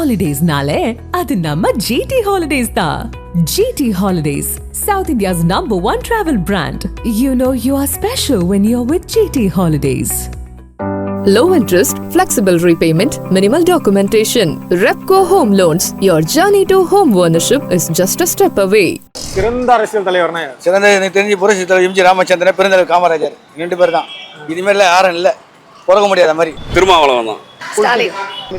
ஹாலிடேஸ்னாலே அது நம்ம ஜிடி ஹாலிடேஸ் தான் GT holidays south India's number one travel brand you know you are special when you are with GT holidays Low interest, flexible repayment, minimal documentation. Repco Home Loans. Your journey to home ownership is just a step away. சிறந்த அரசியல் தலைவர்னா யார்? சிறந்த எனக்கு தெரிஞ்சு புரட்சி தலைவர் MG Ramachandran பெருந்தலைவர் காமராஜர் ரெண்டு பேர் தான் இதுமாரிலாம் யாரும் இல்லை பிறக்க முடியாத மாதிரி திருமாவளவன் தான்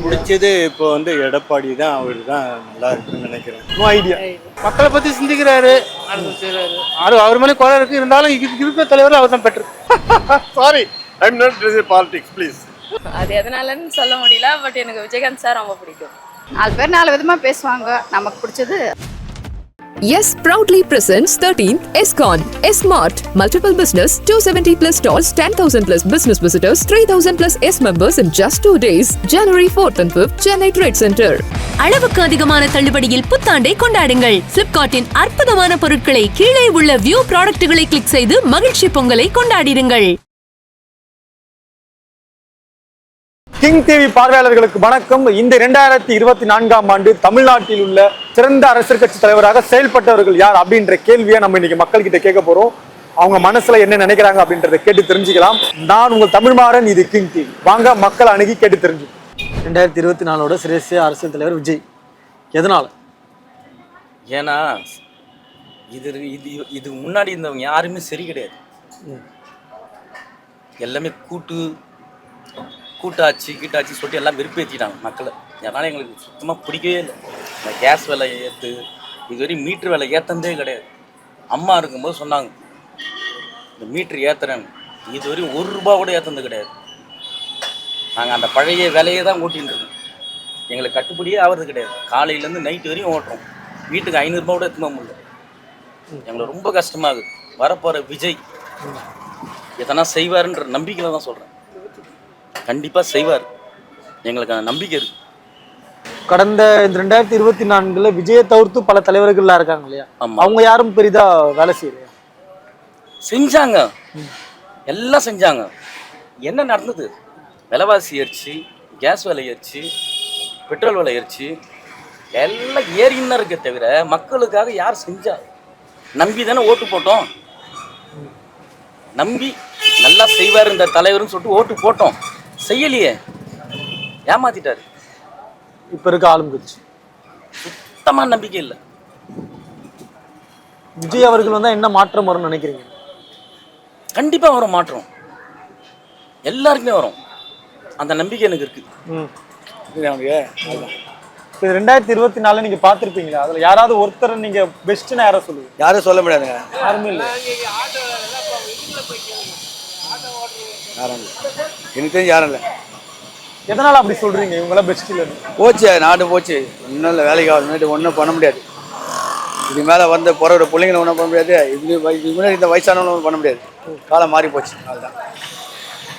பிடிச்சது இப்போ வந்து எடப்பாடி தான். அவர் தான் நல்லா இருக்குன்னு நினைக்கிறேன். No idea. மக்களை பத்தி சிந்திக்கிறாரு. அது அவர் மேலே குறை இருக்கு. இருந்தாலும் இதுக்கு இருக்கிற தலைவர் அவர் தான் பெட்ரு sorry I am not politics please அது எதனாலன்னு சொல்ல முடியல பட் எனக்கு விஜயகாந்த் சார் ரொம்ப பிடிக்கும். நாலு பேர் நாலு விதமா பேசுவாங்க. நமக்கு பிடிச்சது Yes, proudly presents 13th SCON. S-Mart. Multiple business, 270 plus stalls, 10,000 plus business visitors, 3,000 plus S members in just two days. January 4th and 5th, Chennai Trade Center. அளவுக்கு அதிகமான தள்ளுபடியில் புத்தாண்டை கொண்டாடுங்கள் பிளிப்கார்ட்டின் அற்புதமான பொருட்களை கீழே உள்ள வியூ ப்ராடக்ட்டுகளை கிளிக் செய்து மகிழ்ச்சி பொங்கலை கொண்டாடிடுங்கள் கிங் டிவி பார்வையாளர்களுக்கு வணக்கம். இந்த இரண்டாயிரத்தி இருபத்தி நான்காம் ஆண்டு தமிழ்நாட்டில் உள்ள சிறந்த அரசியல் கட்சி தலைவராக செயல்பட்டவர்கள் யார் அப்படின்ற கேள்வியை நம்ம இன்னைக்கு மக்கள் கிட்ட கேட்க போறோம். அவங்க மனசுல என்ன நினைக்கிறாங்க அப்படின்றத கேட்டு தெரிஞ்சுக்கலாம். நான் உங்கள் தமிழ்மாறன் இது கிங் டிவி. வாங்க மக்கள் அணுகி கேட்டு தெரிஞ்சு ரெண்டாயிரத்தி இருபத்தி நாலோட சிரேசிய அரசியல் தலைவர் விஜய். எதனால? ஏன்னா இது இது இது முன்னாடி இருந்தவங்க யாருமே சரி கிடையாது. எல்லாமே கூட்டு கூட்டாட்சி கீட்டாட்சி சொல்லிட்டு எல்லாம் வெறுப்பேற்றிட்டாங்க மக்களை. அதனால் எங்களுக்கு சுத்தமாக பிடிக்கவே இல்லை. இந்த கேஸ் விலை ஏற்று இதுவரையும் மீட்ரு விலை ஏற்றந்தே கிடையாது. அம்மா இருக்கும்போது சொன்னாங்க இந்த மீட்ரு ஏற்றுறேன் இதுவரையும் ஒரு ரூபா கூட ஏற்றந்து கிடையாது. நாங்கள் அந்த பழைய விலையை தான் ஓட்டின்னு இருக்கோம். எங்களுக்கு கட்டுப்படியே ஆகிறது கிடையாது. காலையிலேருந்து நைட்டு வரையும் ஓட்டுறோம். வீட்டுக்கு ஐநூறுரூபா கூட எடுத்துன்னு முடியல. எங்களுக்கு ரொம்ப கஷ்டமாகுது வரப்போகிற விஜய் எதனா செய்வாருன்ற நம்பிக்கையில் தான் சொல்கிறேன் கண்டிப்பாக செய்வார். எங்களுக்கு அந்த நம்பிக்கை இருக்குது கடந்த இந்த ரெண்டாயிரத்தி இருபத்தி நான்குல விஜயை தவிர்த்து பல தலைவர்கள்லாம் இருக்காங்க இல்லையா. அவங்க யாரும் பெரிதா வேலை செய்யலையா? செஞ்சாங்க. எல்லாம் செஞ்சாங்க. என்ன நடந்தது? விலைவாசி ஏறிச்சு கேஸ் விலை ஏறிச்சு பெட்ரோல் விலை ஏறிச்சு. எல்லாம் ஏறின்னு இருக்கே தவிர மக்களுக்காக யார் செஞ்சா? நம்பி தானே ஓட்டு போட்டோம். நம்பி நல்லா செய்வார் இந்த தலைவர்னு சொல்லிட்டு ஓட்டு போட்டோம். செய்யலையே. ஏமாத்திட்டாரு. இப்ப இருக்க ஆளுங்கட்சி சுத்தமாக நம்பிக்கை இல்லை. விஜய் அவர்கள் வந்தா என்ன மாற்றம் வரும்னு நினைக்கிறீங்க? கண்டிப்பாக வரும் மாற்றம். எல்லாருக்குமே வரும். அந்த நம்பிக்கை எனக்கு இருக்குது இப்போ ரெண்டாயிரத்தி இருபத்தி நாலு நீங்க பார்த்திருப்பீங்களா? அதுல யாராவது ஒருத்தர் நீங்க பெஸ்ட்னு யாரை சொல்லுவீங்க? யாரும் சொல்ல முடியாதுங்க. யாருமே இல்லை. யாரும் இல்லை. எனக்கு தெரிஞ்சு யாரும் இல்லை. எதனால அப்படி சொல்றீங்க? இவங்களாம் பெஸ்ட் இல்லைன்னு போச்சு நாடு போச்சு. இன்னும் இல்லை வேலைக்கு ஆகணும் ஒன்றும் பண்ண முடியாது. இது மேலே வந்து பிறகு பிள்ளைங்களை ஒன்றும் பண்ண முடியாது. இது முன்னாடி இந்த வயசானவங்களும் ஒன்றும் பண்ண முடியாது. காலம் மாறி போச்சு. அதுதான்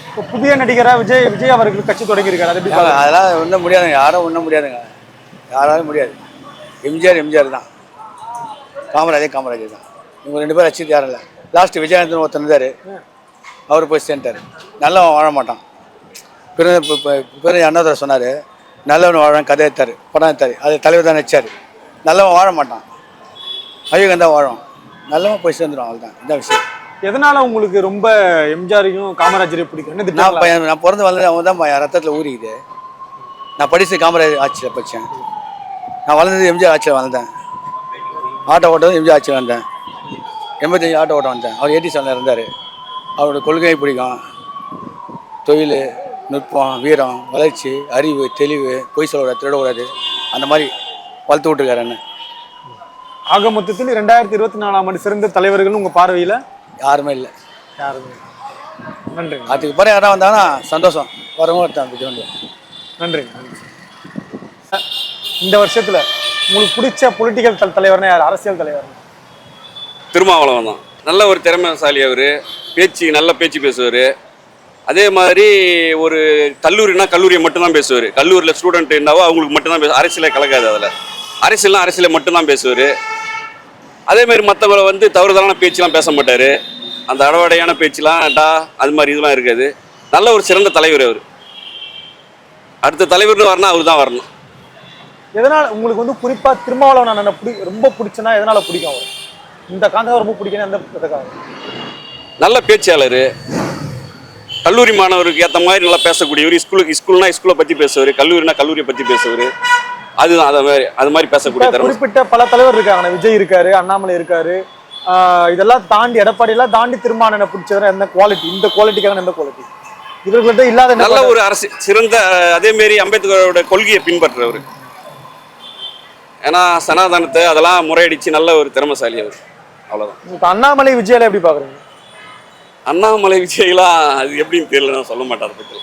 இப்போ புதிய நடிகரா விஜய் விஜய் அவர்கள் கட்சி தொடங்கியிருக்காரு. அது அதெல்லாம் ஒன்றும் முடியாதுங்க. யாரும் ஒன்றும் முடியாதுங்க. யாராலும் முடியாது. எம்ஜிஆர் எம்ஜிஆர் தான். காமராஜர் காமராஜர் தான். இவங்க ரெண்டு பேரும் வச்சுட்டு யாரும் இல்லை. லாஸ்ட் விஜயகாந்தன் ஒருத்தர் இருந்தார். அவர் போய் சேர்ந்தார் நல்லவன் வாழ மாட்டான். பிறந்த பிறந்த அண்ணாதுரை சொன்னார் நல்லவன் வாழான் கதை எடுத்தார் படம் எடுத்தார். அது தலைவர் தான் நடிச்சார். நல்லவன் வாழ மாட்டான். அயோகன் தான் வாழும். நல்லவன் போய் சேர்ந்துடும் அவ்வளோதான் இதான் விஷயம். எதனால உங்களுக்கு ரொம்ப எம்ஜிஆரையும் காமராஜரையும் பிடிக்கும் நான்? பையன் நான் பிறந்து வளர்ந்து அவங்க தான் என் ரத்தத்தில் ஊறிக்குது. நான் படித்து காமராஜர் ஆட்சியில் படித்தேன் நான் வளர்ந்தது எம்ஜிஆர் ஆட்சியில் வளர்ந்தேன். ஆட்டோ ஓட்டதும் எம்ஜிஆர் ஆட்சியில் வந்தேன். எண்பத்தஞ்சு ஆட்டோ ஓட்ட வந்தேன். அவர் ஏடி செவனில் இருந்தார். அவரோட கொள்கை பிடிக்கும். தொழில் நுட்பம் வீரம் வளர்ச்சி அறிவு தெளிவு பொய் சொல்லக்கூடாது திருடக்கூடாது அந்த மாதிரி வளர்த்து விட்டுருக்காரு என்ன ஆக மொத்தத்தில் ரெண்டாயிரத்தி இருபத்தி நாலாம் ஆண்டு சிறந்த தலைவர்கள் உங்க பார்வையில? யாருமே இல்லை. யாருமே இல்லை. நன்றிங்க. அதுக்கு பிறகு யாராவது வந்தாங்கன்னா சந்தோஷம். வரவங்க ஒருத்தன் நன்றி இந்த வருஷத்துல உங்களுக்கு பிடிச்ச பொலிட்டிக்கல் தலைவர்னா யார்? அரசியல் தலைவர் திருமாவளவன் தான். நல்ல ஒரு திறமைசாலி அவர். பேச்சு நல்ல பேச்சு பேசுவார். அதே மாதிரி ஒரு கல்லூரினா கல்லூரியை மட்டும்தான் பேசுவார். கல்லூரியில் ஸ்டூடெண்ட் என்னவோ அவங்களுக்கு மட்டும்தான் பேச அரசியலே கலக்காது அதில். அரசியல்லாம் அரசியலை மட்டும்தான் பேசுவார். அதே மாதிரி மற்றவங்களை வந்து தவறுதலான பேச்செலாம் பேச மாட்டார். அந்த அடவடையான பேச்செலாம் டா அது மாதிரி இதெல்லாம் இருக்காது. நல்ல ஒரு சிறந்த தலைவர் அவர். அடுத்த தலைவர்னு வரணும் அவர் தான் வரணும். எதனால் உங்களுக்கு வந்து குறிப்பாக திருமாவளவன் அண்ணனை பிடி ரொம்ப பிடிச்சனா எதனால் பிடிக்கும் அவர்? இந்த காந்தகம் ரொம்ப பிடிக்கணும் எந்த இதுக்காக நல்ல பேச்சாளர். கல்லூரி மாணவருக்கு ஏற்ற மாதிரி நல்லா பேசக்கூடியவர். ஸ்கூலுக்கு ஸ்கூல்னா ஸ்கூலை பற்றி பேசுவார். கல்லூரினா கல்லூரியை பற்றி பேசுவார். அதுதான் அதை மாதிரி அது மாதிரி பேசக்கூடிய குறிப்பிட்ட பல தலைவர் இருக்காங்க விஜய் இருக்காரு அண்ணாமலை இருக்காரு. இதெல்லாம் தாண்டி எடப்பாடி எல்லாம் தாண்டி திருமாவளவனை பிடிச்சதுனா எந்த குவாலிட்டி இந்த குவாலிட்டிக்கான எந்த குவாலிட்டி இவர்கள்ட்ட இல்லாத என்ன நல்ல ஒரு அரசு சிறந்த அதே மாரி அம்பேத்கரோட கொள்கையை பின்பற்றுறவர் ஏன்னா சனாதனத்தை அதெல்லாம் முறையடிச்சு நல்ல ஒரு திறமைசாலி அவர். அவ்வளோதான் இப்ப அண்ணாமலை விஜயால எப்படி பாக்குறீங்க? அண்ணாமலை விஜய்லாம் அது எப்படின்னு தெரியல நான் சொல்ல மாட்டேன் அதை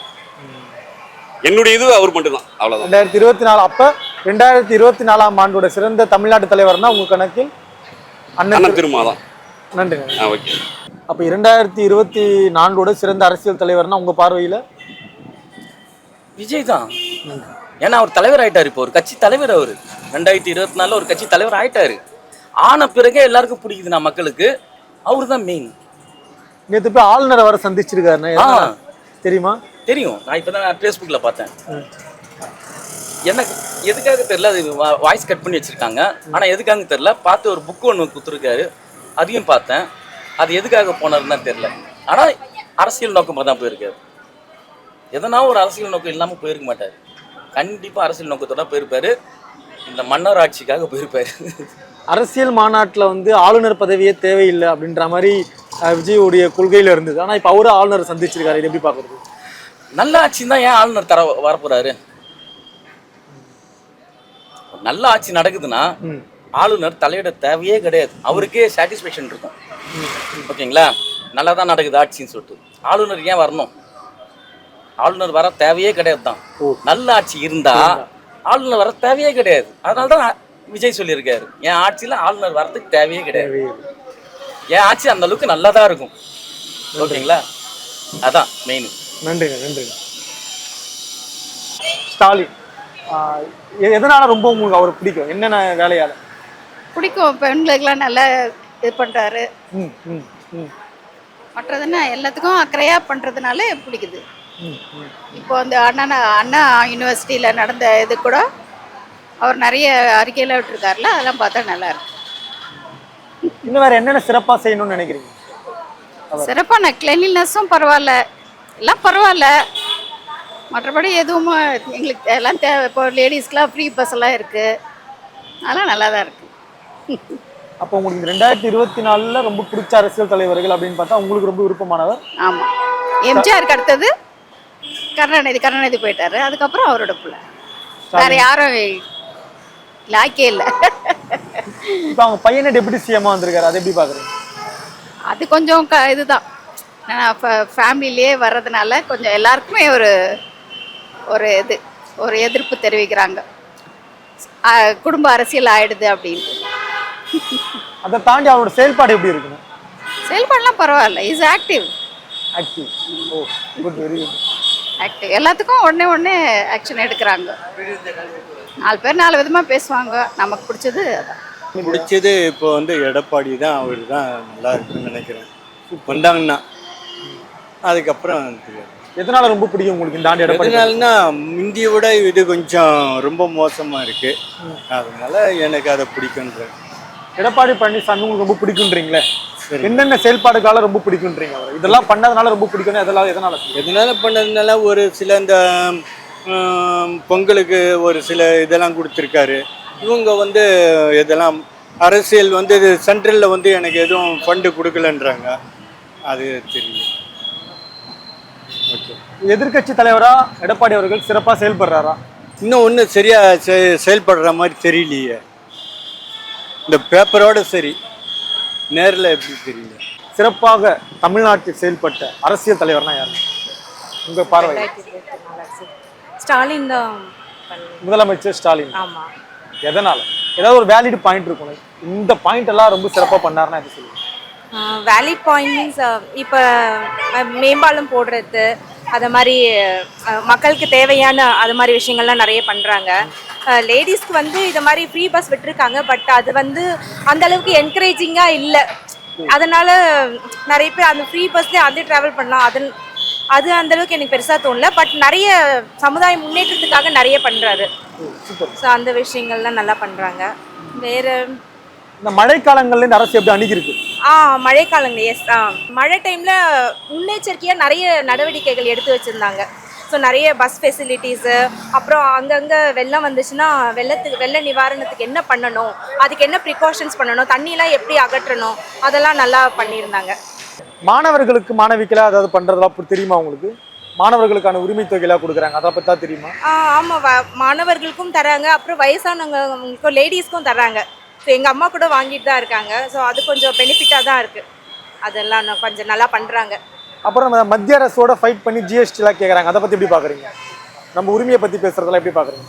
என்னுடைய இது அவர் மட்டும்தான் அவ்வளோதான் ரெண்டாயிரத்தி இருபத்தி நாலு அப்ப ரெண்டாயிரத்தி இருபத்தி நாலாம் ஆண்டோட சிறந்த தமிழ்நாட்டு தலைவர்னா உங்க கணக்கில்? அண்ணன் திருமா தான் நன்றி. ஆ ஓகே. அப்ப இரண்டாயிரத்தி இருபத்தி நான்கோட சிறந்த அரசியல் தலைவர்னா உங்க பார்வையில? விஜய் தான். ஏன்னா அவர் தலைவர் ஆயிட்டாரு இப்போ ஒரு கட்சி தலைவர் அவர். ரெண்டாயிரத்தி இருபத்தி நாலுல ஒரு கட்சி தலைவர் ஆயிட்டாரு. ஆன பிறகே எல்லாருக்கும் பிடிக்குது நான் மக்களுக்கு. அவர் தான் மெயின் நேத்து போய் ஆளுநரை வர சந்திச்சிருக்காருண்ணே? தெரியுமா? தெரியும். நான் இப்போ தான் ஃபேஸ்புக்கில் பார்த்தேன் எனக்கு எதுக்காக தெரியல அது வாய்ஸ் கட் பண்ணி வச்சிருக்காங்க. ஆனால் எதுக்காக தெரியல பார்த்து ஒரு புக் ஒன்று கொடுத்துருக்காரு. அதையும் பார்த்தேன். அது எதுக்காக போனாருன்னு தான் தெரியல. ஆனால் அரசியல் நோக்கமாக தான் போயிருக்காரு. எதனா ஒரு அரசியல் நோக்கம் இல்லாமல் போயிருக்க மாட்டார். கண்டிப்பாக அரசியல் நோக்கத்தோட போயிருப்பாரு. இந்த மன்னர் ஆட்சிக்காக போயிருப்பாரு. அரசியல் மாநாட்டுல வந்து ஆளுநர் பதவியே தேவையில்லை அப்படின்ற மாதிரி விஜயுடைய கொள்கையில இருந்தது. ஆனா இப்ப அவரு ஆளுநர் சந்திச்சிருக்காரு. இது எப்படி பாக்குறது நல்ல ஆட்சி தான் ஏன் ஆளுநர் தர வரப்போறாரு? நல்ல ஆட்சி நடக்குதுன்னா. ஆளுநர் தலையிட தேவையே கிடையாது. அவருக்கே சாட்டிஸ்ஃபேக்ஷன் இருக்கும். ஓகேங்களா? நல்லா தான் நடக்குது ஆட்சின்னு சொல்லிட்டு. ஆளுநர் ஏன் வரணும்? ஆளுநர் வர தேவையே கிடையாது தான். நல்ல ஆட்சி இருந்தா ஆளுநர் வர தேவையே கிடையாது. அதனால தான் விஜய் சொல்லியிருக்காரு. என் ஆட்சியில ஆளுநர் வரதுக்கு தேவையே கிடையாது. என் ஆட்சி அந்த அளவுக்கு நல்லா தான் இருக்கும் ஓகேங்களா? அதான் மெயின் நன்றிங்க நன்றிங்க. ஸ்டாலின் எதனால ரொம்ப உங்களுக்கு அவர் பிடிக்கும்? என்னென்ன வேலையால? பிடிக்கும். பெண்களுக்கெல்லாம் நல்லா இது பண்ணுறாரு ம் ம் ம். மற்றதுன்னா எல்லாத்துக்கும் அக்கறையாக பண்ணுறதுனால பிடிக்குது. ம், ம். இப்போ அந்த அண்ணா அண்ணா யூனிவர்சிட்டியில் நடந்த இது கூட அவர் நிறைய அறிக்கையில் விட்டுருக்காருல அதெல்லாம் பார்த்தா நல்லா இருக்கு. இன்னும் வேற என்னென்ன சிறப்பா செய்யணும்னு நினைக்கிறீங்க? சிறப்பான கிளென்லினஸும் பரவாயில்ல. எல்லாம் பரவாயில்ல. மற்றபடி எதுவும் எங்களுக்கு எல்லாம் தேவை. இப்போ லேடிஸ்க்கெலாம் ஃப்ரீ பஸ் எல்லாம் இருக்குது அதெல்லாம் நல்லா தான் இருக்குது அப்போ உங்களுக்கு ரெண்டாயிரத்தி இருபத்தி நாலுல ரொம்ப பிடிச்ச அரசியல் தலைவர்கள் அப்படின்னு பார்த்தா உங்களுக்கு ரொம்ப விருப்பமானவர்? ஆமாம் எம்ஜிஆருக்கு அடுத்தது கருணாநிதி. கருணாநிதி போயிட்டாரு. அதுக்கப்புறம் அவரோட பிள்ளை. வேற யாரும் லாக்கே இல்லை. இப்போ அவங்க பையனை டெபுட்டி சிஎம்மா வந்திருக்காரு. அதை எப்படி பாக்குறீங்க? அது கொஞ்சம் க இதுதான். ஃபேமிலியிலே வர்றதுனால கொஞ்சம் எல்லாருக்குமே ஒரு ஒரு இது ஒரு எதிர்ப்பு தெரிவிக்கிறாங்க. குடும்ப அரசியல் ஆயிடுது அப்படின்ட்டு அதை தாண்டி அவரோட செயல்பாடு எப்படி இருக்குங்க? செயல்பாடுலாம் பரவாயில்ல. Is active active oh good very good active எல்லாத்துக்கும் உடனே உடனே ஆக்ஷன் எடுக்கிறாங்க. நாலு பேர் நாலு விதமாக பேசுவாங்க. நமக்கு பிடிச்சது அதான். பிடிச்சது இப்போ வந்து எடப்பாடி தான் அவர் தான் நல்லா இருக்குன்னு நினைக்கிறேன். வந்தாங்கன்னா. அதுக்கப்புறம் தெரியாது. எதனால ரொம்ப பிடிக்கும் உங்களுக்கு இந்த ஆண்டு எடப்பாடி? எதனாலனா முந்திய விட இது கொஞ்சம் ரொம்ப மோசமாக இருக்கு. அதனால எனக்கு அதை பிடிக்குன்றேன் எடப்பாடி பழனிசாமி உங்களுக்கு ரொம்ப பிடிக்குன்றீங்களே. என்னென்ன செயல்பாடுகளால ரொம்ப பிடிக்குன்றீங்க அவர்? இதெல்லாம் பண்ணதுனால ரொம்ப பிடிக்கும் அதெல்லாம் எதனால? எதனால பண்ணதுனால ஒரு சில இந்த பொங்கலுக்கு ஒரு சில இதெல்லாம் கொடுத்துருக்காரு. இவங்க வந்து இதெல்லாம் அரசியல் வந்து இது சென்ட்ரலில் வந்து எனக்கு எதுவும் ஃபண்டு கொடுக்கலன்றாங்க. அது தெரியல ஓகே எதிர்க்கட்சி தலைவரா எடப்பாடி அவர்கள் சிறப்பா செயல்படுறாரா? இன்னும் ஒன்றும் சரியாக செ செயல்படுற மாதிரி தெரியலையே. இந்த பேப்பரோட சரி. நேரில் எப்படி தெரியல. சிறப்பாக தமிழ்நாட்டில் செயல்பட்ட அரசியல் தலைவர்னா யாரு? உங்க பார்வை ஸ்டாலின் தான் முதலமைச்சர் ஸ்டாலின். ஆமா. எதனால? ஏதாவது ஒரு வேலிட் பாயிண்ட் இருக்கும் இந்த பாயிண்ட் எல்லாம் ரொம்ப சிறப்பாக பண்ணாருன்னா இது சொல்லுங்க வேலிட் பாயிண்ட் மீன்ஸ் இப்போ மேம்பாலம் போடுறது அது மாதிரி மக்களுக்கு தேவையான அது மாதிரி விஷயங்கள்லாம் நிறைய பண்ணுறாங்க லேடிஸ்க்கு வந்து இது மாதிரி ஃப்ரீ பஸ் விட்டுருக்காங்க பட் அது வந்து அந்த அளவுக்கு என்கரேஜிங்காக இல்லை. அதனால நிறைய பேர் அந்த ஃப்ரீ பஸ்லேயே அதே ட்ராவல் பண்ணலாம். அது அது அந்தளவுக்கு எனக்கு பெருசாக தோணல. பட் நிறைய சமுதாய முன்னேற்றத்துக்காக நிறைய பண்ணுறாரு ஸோ அந்த விஷயங்கள்லாம் நல்லா பண்ணுறாங்க வேறு இந்த மழைக்காலங்கள்ல இந்த அரசு எப்படி அணுகிருக்கு ஆ மழைக்காலங்க எஸ் ஆ. மழை டைமில் முன்னெச்சரிக்கையாக நிறைய நடவடிக்கைகள் எடுத்து வச்சுருந்தாங்க. ஸோ நிறைய பஸ் ஃபெசிலிட்டிஸு அப்புறம் அங்கங்கே வெள்ளம் வந்துச்சுன்னா வெள்ளத்துக்கு வெள்ள நிவாரணத்துக்கு என்ன பண்ணணும்? அதுக்கு என்ன ப்ரிகாஷன்ஸ் பண்ணணும்? தண்ணிலாம் எப்படி அகற்றணும்? அதெல்லாம் நல்லா பண்ணியிருந்தாங்க. மாணவர்களுக்கு மாணவிக்கெல்லாம் அதாவது பண்றதெல்லாம் இப்ப தெரியுமா உங்களுக்கு? மாணவர்களுக்கான உரிமை தொகையெல்லாம் கொடுக்குறாங்க. அதை பத்தி தான் தெரியுமா? ஆமாம் மாணவர்களுக்கும் தராங்க. அப்புறம் வயசானவங்களுக்கும் லேடிஸ்க்கும் தராங்க. ஸோ எங்கள் அம்மா கூட வாங்கிட்டு தான் இருக்காங்க. ஸோ அது கொஞ்சம் பெனிஃபிட்டாக தான் இருக்குது அதெல்லாம் கொஞ்சம் நல்லா பண்ணுறாங்க அப்புறம் மத்திய அரசோட ஃபைட் பண்ணி ஜிஎஸ்டி எல்லாம் கேக்குறாங்க. அதை பத்தி எப்படி பாக்குறீங்க? நம்ம உரிமையை பத்தி பேசுறதெல்லாம் எப்படி பாக்குறீங்க?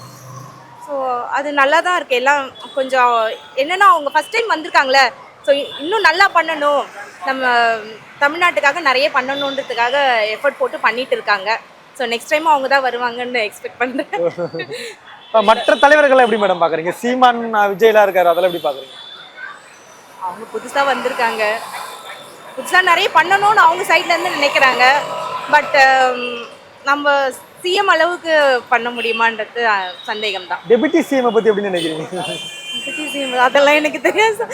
ஸோ அது நல்லா தான் இருக்குது எல்லாம் கொஞ்சம் என்னென்னா அவங்க ஃபஸ்ட் டைம் வந்திருக்காங்களே. ஸோ இன்னும் நல்லா பண்ணணும். நம்ம தமிழ்நாட்டுக்காக நிறைய பண்ணணுன்றதுக்காக எஃபர்ட் போட்டு பண்ணிட்டு இருக்காங்க. ஸோ நெக்ஸ்ட் டைம் அவங்க தான் வருவாங்கன்னு எக்ஸ்பெக்ட் பண்ணுறேன் மற்ற தலைவர்களை எப்படி மேடம் பாக்குறீங்க? சீமான் அஹ், விஜய்லாம் இருக்காரு அதெல்லாம் எப்படி பாக்குறீங்க? அவங்க புதுசாக வந்திருக்காங்க. புதுசாக நிறைய பண்ணணும்னு அவங்க சைட்லேருந்து நினைக்கிறாங்க. பட் நம்ம சிஎம் அளவுக்கு பண்ண முடியுமான்றது சந்தேகம் தான் டெபுட்டி சிஎம் பத்தி எப்படி நினைக்கிறீங்க? அதெல்லாம் எனக்கு தெரியாது.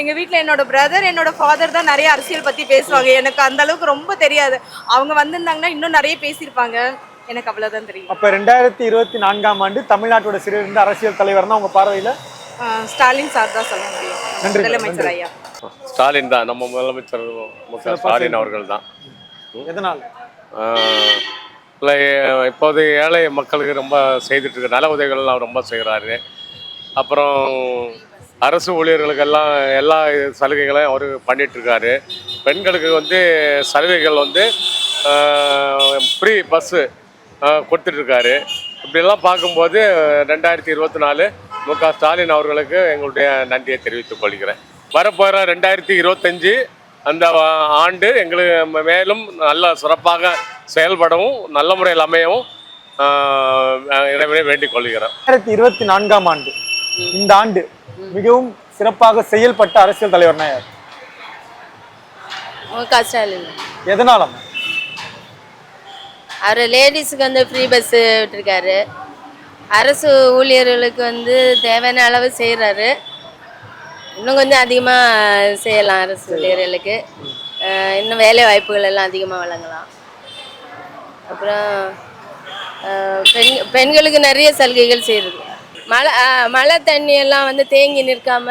எங்கள் வீட்டில் என்னோட பிரதர் என்னோட ஃபாதர் தான் நிறைய அரசியல் பற்றி பேசுவாங்க. எனக்கு அந்த அளவுக்கு ரொம்ப தெரியாது. அவங்க வந்திருந்தாங்கன்னா இன்னும் நிறைய பேசியிருப்பாங்க. எனக்கு அவ்வளோதான் தெரியும். அப்ப ரெண்டாயிரத்தி இருபத்தி நான்காம் ஆண்டு தமிழ்நாட்டோட சிறந்த அரசியல் தலைவர்னா உங்க பார்வையில? ஸ்டாலின் சார் தான் சொல்ல முடியும். நன்றி, முதலமைச்சர். ஐயா. ஸ்டாலின் தான் நம்ம முதலமைச்சர் ஸ்டாலின் அவர்கள் தான். எதனால்? இல்லை இப்போது ஏழை மக்களுக்கு ரொம்ப செய்துட்டு இருக்கு நல உதவிகள்லாம் ரொம்ப செய்கிறாரு அப்புறம் அரசு ஊழியர்களுக்கெல்லாம் எல்லா சலுகைகளையும் அவர் பண்ணிகிட்ருக்காரு பெண்களுக்கு வந்து சலுகைகள் வந்து ஃப்ரீ பஸ்ஸு கொடுத்துட்ருக்காரு இப்படிலாம் பார்க்கும்போது ரெண்டாயிரத்தி இருபத்தி நாலு மு க ஸ்டாலின் அவர்களுக்கு எங்களுடைய நன்றியை தெரிவித்துக் கொள்கிறேன். வரப்போகிற ரெண்டாயிரத்தி இருபத்தஞ்சி அந்த ஆண்டு எங்களுக்கு மேலும் நல்ல சிறப்பாக செயல்படவும் நல்ல முறையில் அமையவும் இறைவனை வேண்டிக் கொள்கிறேன். ரெண்டாயிரத்தி இருபத்தி நான்காம் ஆண்டு. இந்த ஆண்டு மிகவும் சிறப்பாக செயல்பட்ட அரசியல் தலைவர்னா யார் எதனால அவர் லேடிஸுக்கு வந்து ஃப்ரீ பஸ்ஸு விட்டுருக்காரு. அரசு ஊழியர்களுக்கு வந்து தேவையான அளவு செய்கிறாரு இன்னும் கொஞ்சம் அதிகமாக செய்யலாம் அரசு ஊழியர்களுக்கு. இன்னும் வேலை வாய்ப்புகள் எல்லாம் அதிகமாக வழங்கலாம். அப்புறம் பெண் பெண்களுக்கு நிறைய சலுகைகள் செய்கிறது மழை மழை தண்ணி எல்லாம் வந்து தேங்கி நிற்காம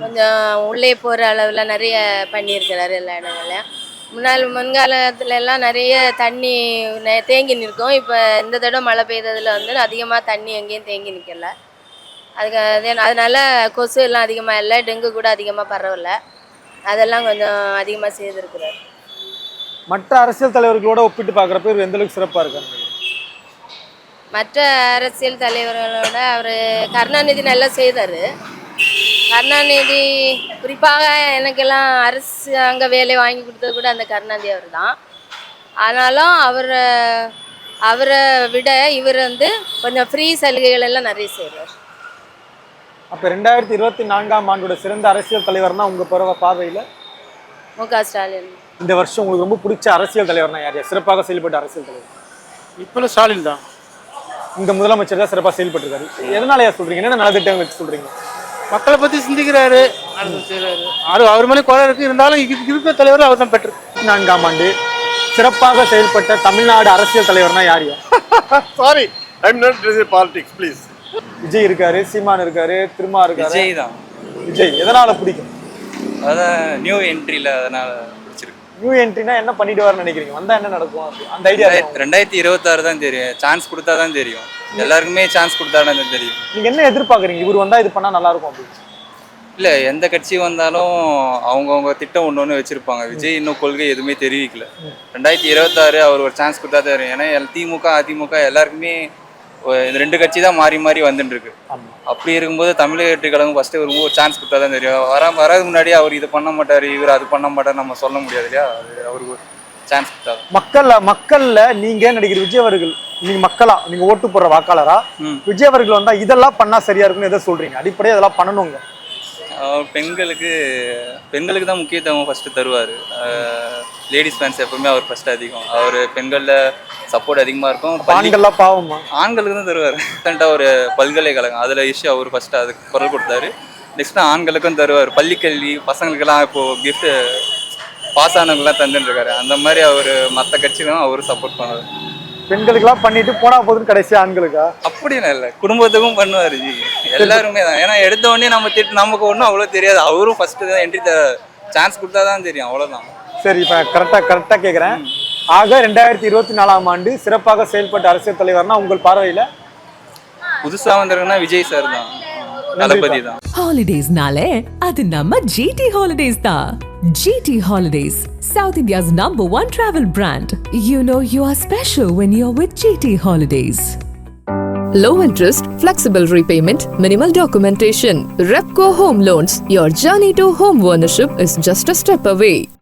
கொஞ்சம் உள்ளே போகிற அளவில் நிறைய பண்ணியிருக்கிறாரு எல்லா இடங்கள்லையும். முன்னாள் முன்காலத்துல எல்லாம் நிறைய தண்ணி நெ- தேங்கி நிற்கும். இப்போ இந்த தடவை மழை பெய்ததில் வந்து அதிகமாக தண்ணி எங்கேயும் தேங்கி நிற்கல அதுக்கு அதனால கொசு எல்லாம் அதிகமாக இல்லை டெங்கு கூட அதிகமாக பரவலை. அதெல்லாம் கொஞ்சம் அதிகமாக செய்திருக்கிறார். மற்ற அரசியல் தலைவர்களோட ஒப்பிட்டு பார்க்குறப்ப எந்த அளவுக்கு சிறப்பா இருக்காங்க மற்ற அரசியல் தலைவர்களோட அவர் கருணாநிதி நல்லா செய்தார். கருணாநிதி குறிப்பாக எனக்கெல்லாம் அரசாங்க வேலை வாங்கி கொடுத்தது கூட அந்த கருணாநிதி அவர் தான் ஆனாலும் அவர் அவரை விட இவர் வந்து கொஞ்சம் ஃப்ரீ சலுகைகள் எல்லாம் நிறைய செய்கிறார் அப்ப ரெண்டாயிரத்தி இருபத்தி நான்காம் ஆண்டோட சிறந்த அரசியல் தலைவர்னா உங்க பரவ பார்வையில? மு க ஸ்டாலின். இந்த வருஷம் உங்களுக்கு ரொம்ப பிடிச்ச அரசியல் தலைவர்னா யார் யார்? சிறப்பாக செயல்பட்ட அரசியல் தலைவர். இப்போ ஸ்டாலின் தான். இந்த முதலமைச்சர் தான் சிறப்பாக செயல்பட்டிருக்காரு எதனால யார் சொல்றீங்க? என்ன நலத்திட்டங்கள் வச்சு சொல்றீங்க? மக்களை பற்றி சிந்திக்கிறாரு. ஆறு அவர் மேலே குறை இருக்கு. இருந்தாலும் இதுக்கு இருக்கிற தலைவர் அவர் தான் பெற்று நான்காம் ஆண்டு சிறப்பாக செயல்பட்ட தமிழ்நாடு அரசியல் தலைவர்னா யார் யார் sorry I am not politics please Vijay இருக்காரு சீமான் இருக்காரு திருமா இருக்காரு. விஜய் தான். விஜய் எதனால பிடிக்கும்? அதான் நியூ என்ட்ரியில் அதனால் நியூ என்ட்ரினா என்ன பண்ணிட்டு வரணும்னு நினைக்கிறீங்க? வந்தா என்ன நடக்கும்? அந்த ஐடியா ரெண்டாயிரத்தி இருபத்தாறு தான் தெரியும். சான்ஸ் கொடுத்தா தான் தெரியும். எல்லாருக்குமே சான்ஸ் கொடுத்தா தான் தெரியும். நீங்க என்ன எதிர்பார்க்குறீங்க? இவர் வந்தா இது பண்ணா நல்லா இருக்கும் அப்படின்னு இல்லை எந்த கட்சி வந்தாலும் அவங்கவுங்க திட்டம் ஒன்று ஒன்று வச்சுருப்பாங்க. விஜய் இன்னும் கொள்கை எதுவுமே தெரிவிக்கல. ரெண்டாயிரத்தி இருபத்தாறு அவர் ஒரு சான்ஸ் கொடுத்தா தான் தெரியும். ஏன்னா திமுக அதிமுக எல்லாருக்குமே இந்த ரெண்டு கட்சி தான் மாறி மாறி வந்துட்டு இருக்கு. அப்படி இருக்கும்போது தமிழக வெற்றி கழகம் ஃபஸ்ட்டு வரும்போது ஒரு சான்ஸ் கொடுத்தா தான் தெரியும். வர வராது முன்னாடி அவர் இது பண்ண மாட்டார் இவர் அது பண்ண மாட்டார் நம்ம சொல்ல முடியாது இல்லையா? அது அவருக்கு சான்ஸ் கொடுத்தா தான். மக்கள்ல மக்கள்ல நீங்க நடிகர் விஜய் அவர்கள் நீங்க மக்களா? நீங்க ஓட்டு போடுற வாக்காளரா. விஜய் அவர்கள் வந்தா இதெல்லாம் பண்ணா சரியா இருக்கும்னு எதை சொல்றீங்க? அடிப்படையா இதெல்லாம் பண்ணணுங்க. பெண்களுக்கு பெண்களுக்கு தான் முக்கியத்துவம் ஃபஸ்ட்டு தருவார். லேடிஸ் ஃபேன்ஸ் எப்பவுமே அவர் ஃபஸ்ட்டு அதிகம். அவர் பெண்களில் சப்போர்ட் அதிகமாக இருக்கும். ஆண்கள்லாம் பாவமா? ஆண்களுக்கு தான் தருவார். ரீசெண்டாக ஒரு பல்கலைக்கழகம் அதில் இஷ்யூ அவர் ஃபஸ்ட்டு அதுக்கு குரல் கொடுத்தாரு. நெக்ஸ்ட்டு ஆண்களுக்கும் தருவார். பள்ளிக்கல்வி பசங்களுக்கெல்லாம் இப்போது கிஃப்ட்டு பாஸ் ஆனவங்களாம் தந்துட்டு இருக்காரு அந்த மாதிரி அவர் மற்ற கட்சிகளும் அவர் சப்போர்ட் பண்ணுவார். பெண்களுக்கெல்லாம் பண்ணிட்டு போனா போதுன்னு கடைசி ஆண்களுக்கா? அப்படின்னு இல்லை. குடும்பத்துக்கும் பண்ணுவார் ஜி. எல்லாருமே தான். ஏன்னா எடுத்த உடனே நம்ம திட்டு நமக்கு ஒன்றும் அவ்வளோ தெரியாது. அவரும் ஃபஸ்ட்டு தான் என்ட்ரி சான்ஸ் கொடுத்தா தான் தெரியும். அவ்வளோதான் சரி இப்ப கரெக்டா கரெக்டா கேக்குறேன். ஆக ரெண்டாயிரத்தி இருபத்தி நாலாம் ஆண்டு சிறப்பாக செயல்பட்ட அரசியல் தலைவர்னா உங்கள் பார்வையில? புதுசாக வந்திருக்குன்னா விஜய் சார் தான். தளபதி தான் Holidays-நாலே அது நம்ம GT Holidays தான். GT Holidays, South India's number one travel brand. You know you are special when you're with GT Holidays. Low interest, flexible repayment, minimal documentation. Repco Home Loans. Your journey to home ownership is just a step away.